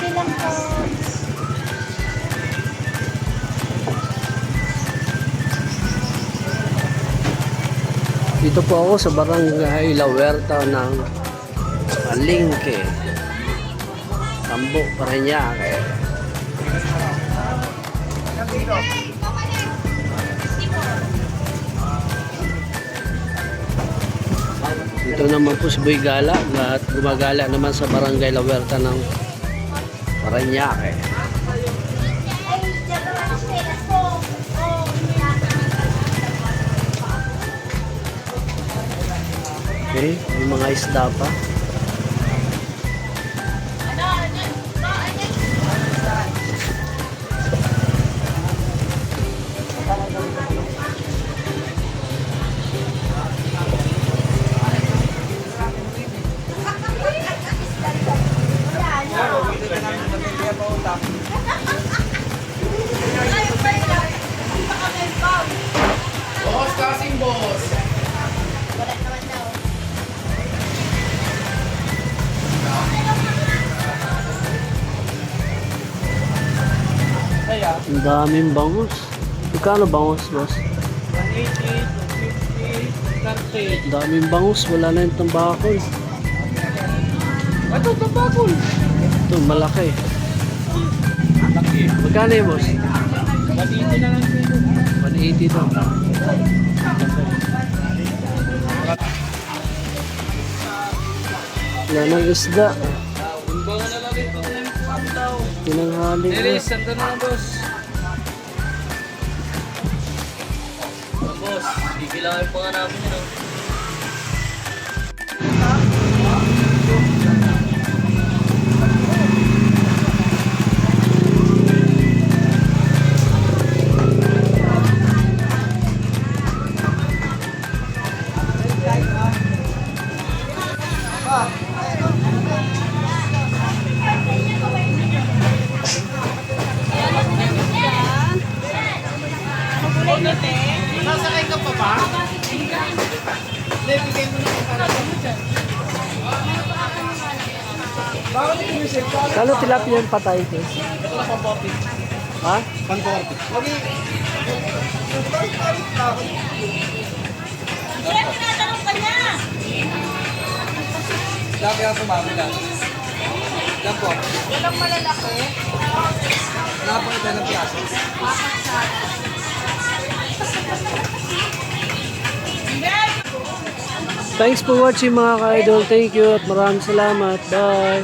Pwede lang po. Dito po ako sa barangay La Huerta ng Palingke. Tambo, Parañaque. Thank you. Ito naman po si Boy Gala at gumagala naman sa Barangay Lawerta ng Parañaque. Okay, may mga isda pa. Ang daming bangus. Magkano bangus, boss? 180, 250, 30. Ang daming bangus. Wala na yung tambako. eh. Ito, tabakol. Ito, malaki. Laki. Magkano yung boss? 180 na lang kilo. 180 daw. Wala nang isda. Unbangan Tinanghali na. Elis, sanda na boss. Oh, boss, bibilangin pa nga namin yun. oh. Sasakay ka pa ba? Hindi, bigay mo na para sa mo dyan. Yung music. Kano tilapia yung patay? Ito na pang popi. Ha? Pang popi. Lagi. Kaya tinatanong ka niya. Lagi ako mami lang. Lang po. Walang malalaki. Nakapakita ng piyaso. Thanks for watching mga ka-idol. Thank you at maraming salamat. Bye.